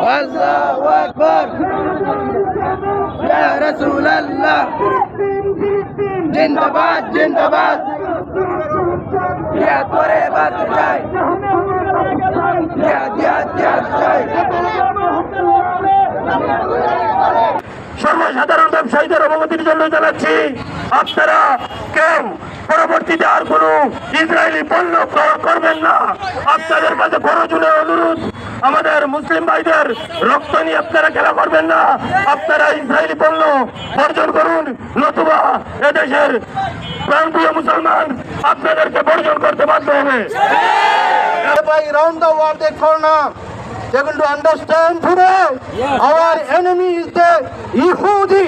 الله أكبر يا رسول الله জিন্দাবাদ জিন্দাবাদ জিয়াদ করে বাঁচতে চাই জিয়াদ জিয়াদ জিয়াদ চাই সর্বসাধারণ ব্যবসায়ীদের অবগতির জন্য জানাচ্ছি আপনারা কেউ পরবর্তীতে আর কোনো ইসরায়েলি পণ্য ক্রয় করবেন না। আপনাদের কাছে বড় জুড়ে অনুরোধ আমাদের মুসলিম ভাইদের রক্ত নিয়ে আপনারা খেলা করবেন না। আপনারা ইসরায়েলি পণ্য বর্জন করুন নতুবা এদেশের প্রান্তীয় মুসলমান আপনাদেরকে বর্জন করতে বাধ্য হবে। Round the world they corner. They're going to understand today our enemy is the Yehudi.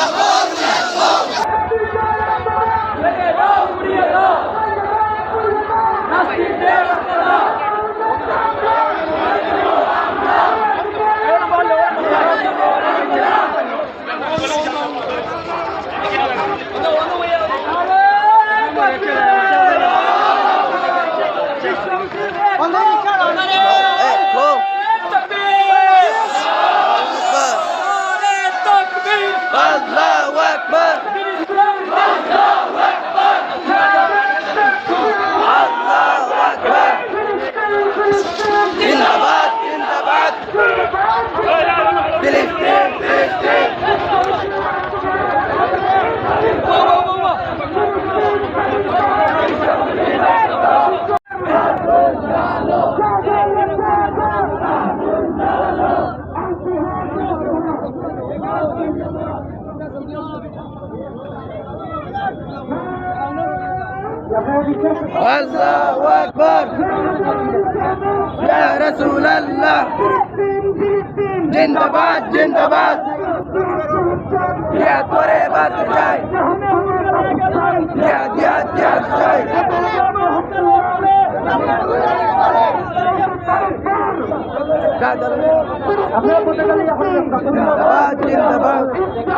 আল্লাহু আকবার। ইয়া রাসূলুল্লাহ। জিন্দাবাদ জিন্দাবাদ। জিয়াদ করে বাঁচতে চাই। জিয়াদ জিয়াদ জিয়াদ চাই। জিন্দাবাদ জিন্দাবাদ।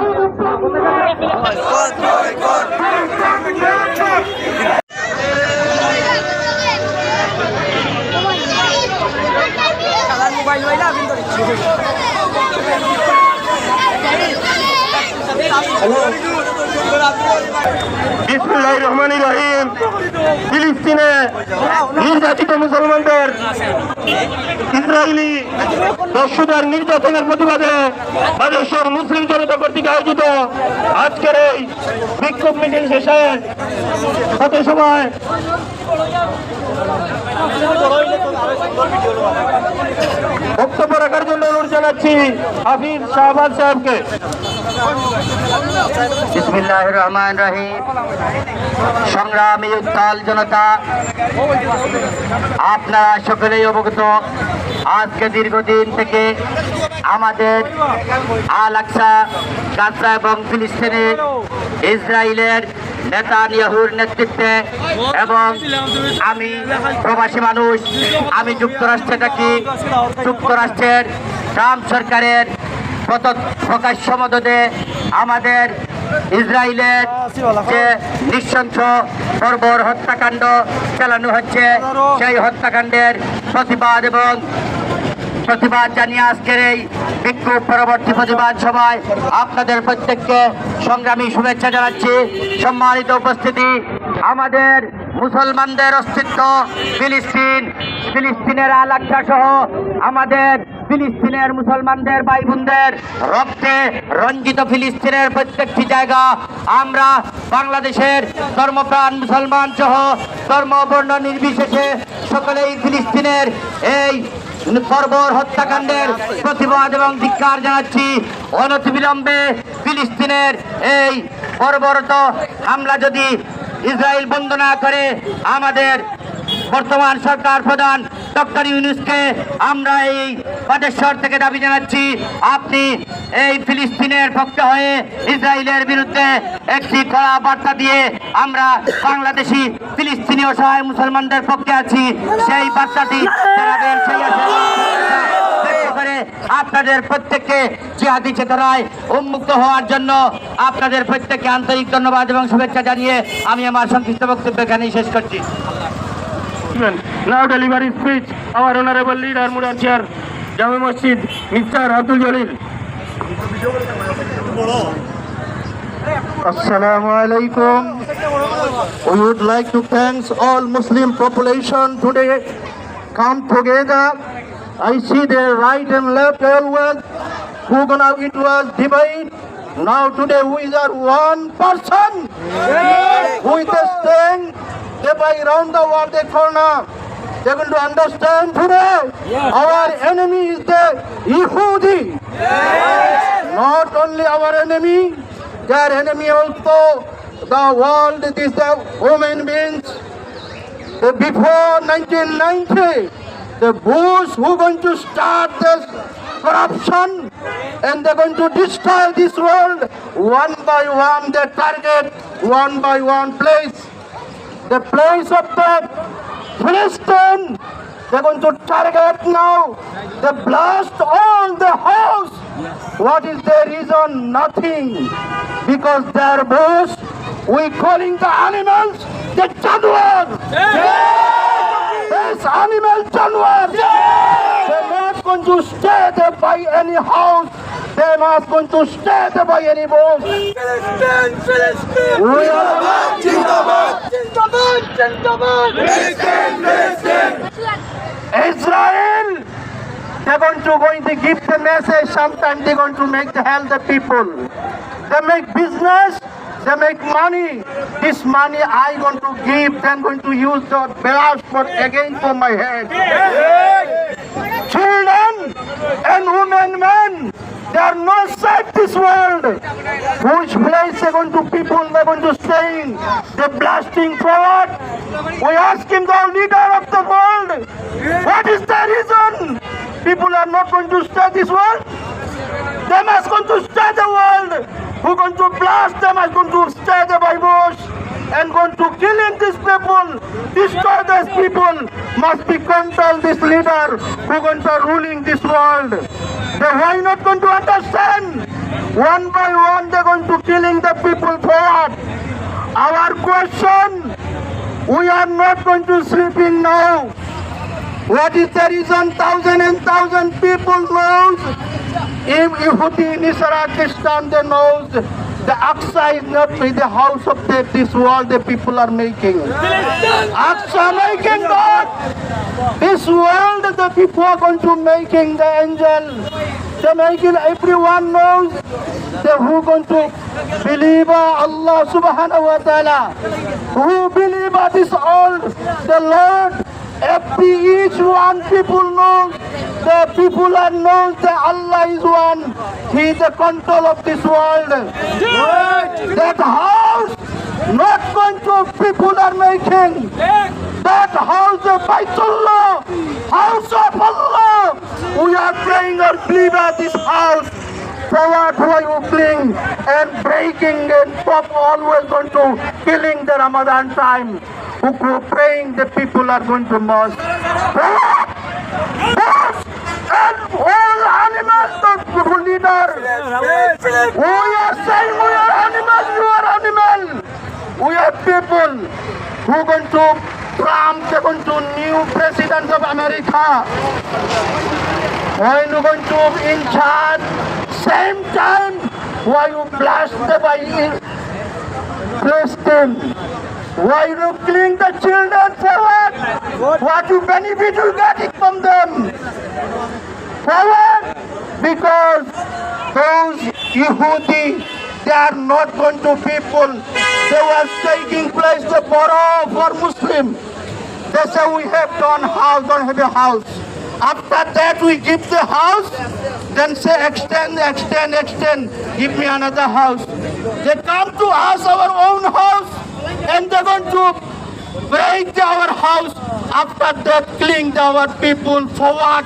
বিসমুল্লাহ রহমান রহিম। ফিলিস্তিনে নির্যাতিত মুসলমানদের ইসরায়েলি দস্যুদের নির্যাতনের প্রতিবাদে বাদেশ্বর মুসলিম জনতা কর্তৃক আয়োজিত আজকের এই বিক্ষোভ মিছিল শেষে হতে সময় বক্তব্য রাখার জন্য অনুরোধ জানাচ্ছি হাফিজ শাহবাজ সাহেবকে। বিসমিল্লাহ রহমান রহিম সংগ্রামী উত্তাল জনতা, আপনারা সকলেই অবগত, আজকে দীর্ঘদিন থেকে আমাদের আল আকসা গাজা এবং ফিলিস্তিনে ইসরায়েলের নেতানিয়াহুর নেতৃত্বে এবং আমি প্রবাসী মানুষ, আমি যুক্তরাষ্ট্রে থাকি। যুক্তরাষ্ট্রের ট্রাম্প সরকারের প্রকাশ্য মদদে আমাদের ইসরায়েলের যে নৃশংস বর্বর হত্যাকাণ্ড চালানো হচ্ছে, সেই হত্যাকাণ্ডের প্রতিবাদ এবং প্রতিবাদ জানিয়ে আজকের এই বিক্ষোভ পরবর্তী প্রতিবাদ সভায় আপনাদের প্রত্যেককে সংগ্রামী শুভেচ্ছা জানাচ্ছি। সম্মানিত উপস্থিতি, আমাদের মুসলমানদের অস্তিত্ব ফিলিস্তিন, ফিলিস্তিনের আলাক্সা সহ আমাদের ফিলিস্তিনের মুসলমানদের ভাই বোনদের রক্তে রঞ্জিত ফিলিস্তিনের প্রত্যেকটি জায়গা। আমরা বাংলাদেশের ধর্মপ্রাণ মুসলমান সহ ধর্ম বর্ণ নির্বিশেষে সকলেই ফিলিস্তিনের এই বর্বর হত্যাকাণ্ডের প্রতিবাদ এবং ধিক্কার জানাচ্ছি। অনতিবিলম্বে ফিলিস্তিনের এই বর্বরত হামলা যদি ইসরায়েল বন্ধ না করে, আমাদের বর্তমান সরকার প্রধান ডক্টর ইউনুসকে আমরা এই বাদেশ্বর থেকে দাবি জানাচ্ছি, আপনি এই ফিলিস্তিনের পক্ষে হয়ে ইসরায়েলের বিরুদ্ধে একটি কড়া বার্তা দিয়ে আমরা বাংলাদেশি ফিলিস্তিনি অসহায় মুসলমানদের পক্ষে আছি। সেই বার্তাটি করে আপনাদের প্রত্যেককে জিহাদি চেতনায় উন্মুক্ত হওয়ার জন্য আপনাদের প্রত্যেককে আন্তরিক ধন্যবাদ এবং শুভেচ্ছা জানিয়ে আমি আমার সংক্ষিপ্ত বক্তব্য এখানেই শেষ করছি। Now delivery speech, our honorable leader, Mudan Chair, Jami Masjid, Mr. Abdul Jalil. Assalamu alaikum. We would like to thank all Muslim population today come together. I see their right and left always who gonna it was divide. Now today we are one person. Who is the strength? They by round the world they corner. They're going to understand today. yes. Our enemy is the Yehudi. Yes. Not only our enemy, their enemy also the world. It is the human beings. The before 1990, the Bush who going to start this corruption and they're going to destroy this world one by one. They target one by one place. The place of the Philistine. They're going to target now. They blast all the house. What is the reason? Nothing. Because their boss, we calling the animals the jaguar. Yes, animal jaguar. They're not going to stay there by any house. They're not going to stay there by any boss. We are Israel, they're going to going to give the message. Sometimes they're going to make the hell the people. They make business. They make money. This money I going to give. Then going to use the passport again for my head. Children and women, men, they are not safe this world. Which place they going to people they are going to stay in? They blasting forward. We ask him the leader of the world. What is the reason? People are not going to stay this world. They must going to stay the world. Who going to blast them are going to stay the Bible and going to kill in these people, destroy these people. Must be control this leader who going to ruling this world. They why not going to understand? One by one they're going to killing the people forward. Our question, we are not going to sleeping now. What is the reason thousand and thousand people knows? If in Israel Christian they knows the Aqsa is not in the house of the, this world the people are making. Aqsa making God. This world the people are going to making the angel. They're making everyone knows the who going to believe Allah subhanahu wa ta'ala. Who believe this all the Lord Every each one people knows the people are knows that Allah is one. He is the control of this world. That house not to people are making. That house of Baitullah, house of Allah. We are praying or believe at this house. Forward cling and breaking and pop always going to killing the Ramadan time. Who praying the people are going to mosque. And all animals, the leader. We are saying we are animals, you are animal. We are people who going to Trump, they're going to new president of America. When you going to in charge, same time, why you blast the by Palestine? Why you killing the children for what? What you benefit you getting from them? For what? Because those Yehudi, they are not going to people. They were taking place the borrow for Muslim. They say we have done house, don't have a house. After that we give the house, then say extend, extend, extend, give me another house. They come to us, our own house, and they're going to break our house after that killing our people for what?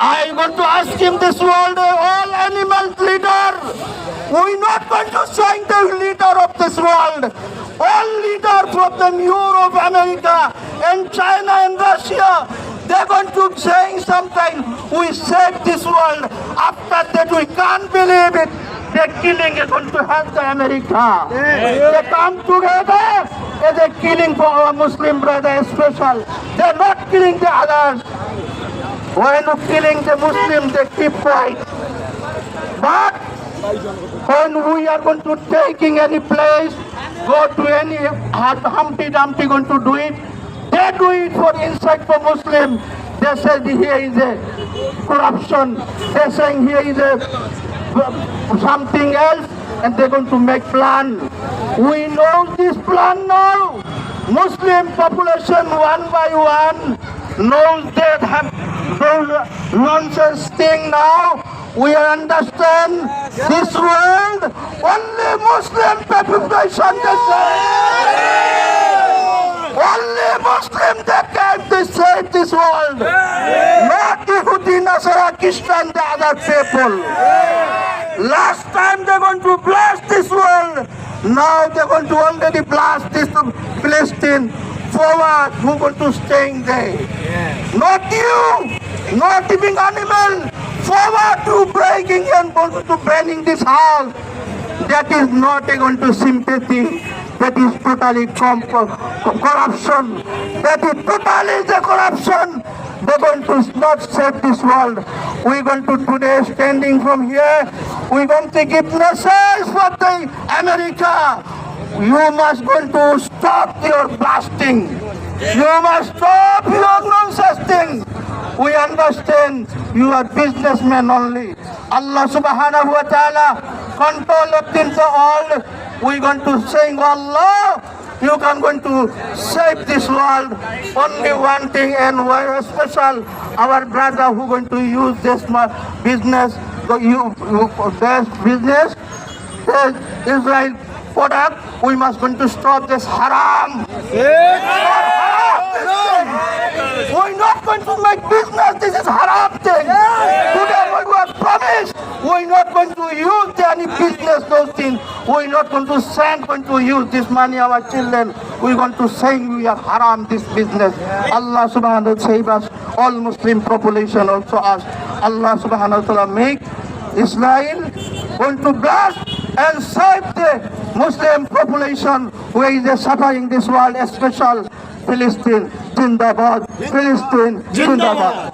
I want to ask him this world, all animal leader. We not going to join the leader of this world. All leader from the Europe, America, and China and Russia. They're going to say something. We save this world. After that, we can't believe it. They're killing is going to help the America. They come together. and They're killing for our Muslim brother special. They're not killing the others. When killing the Muslim, they keep quiet. But when we are going to taking any place, go to any Humpty Dumpty going to do it, they do it for inside for Muslim. They say here is a corruption. They saying here is a something else, and they're going to make plan. We know this plan now. Muslim population one by one knows that have those nonsense thing now. We understand this world only Muslim population say. Only Muslim that can save this world. Not Yehudi, Nasara, Christian, the other people. Last time they're going to blast this world. Now they're going to already blast this Palestine. Forward, who going to staying there? Not you, not even animal. Forward to breaking and going to burning this house. That is not going to sympathy. That is totally corruption. That is totally the corruption. They're going to not save this world. We're going to today standing from here. We're going to give message for the America. You must going to stop your blasting. You must stop your nonsense thing. We understand you are businessmen only. Allah subhanahu wa ta'ala control of all. We're going to sing Allah. You can going to save this world. Only one thing and one special. Our brother who going to use this business, the you, you this business, Israel product. We must going to stop this haram. We're not going to make business. This is haram thing. Today we have promised. We're not going to use any business those things. We're not going to send, going to use this money our children. We're going to say we are haram this business. Allah subhanahu wa ta'ala save us. All Muslim population also us. Allah subhanahu wa ta'ala make Israel going to blast and save the Muslim population who is suffering this world, especially Palestine. Jindabad, Palestine, Jindabad.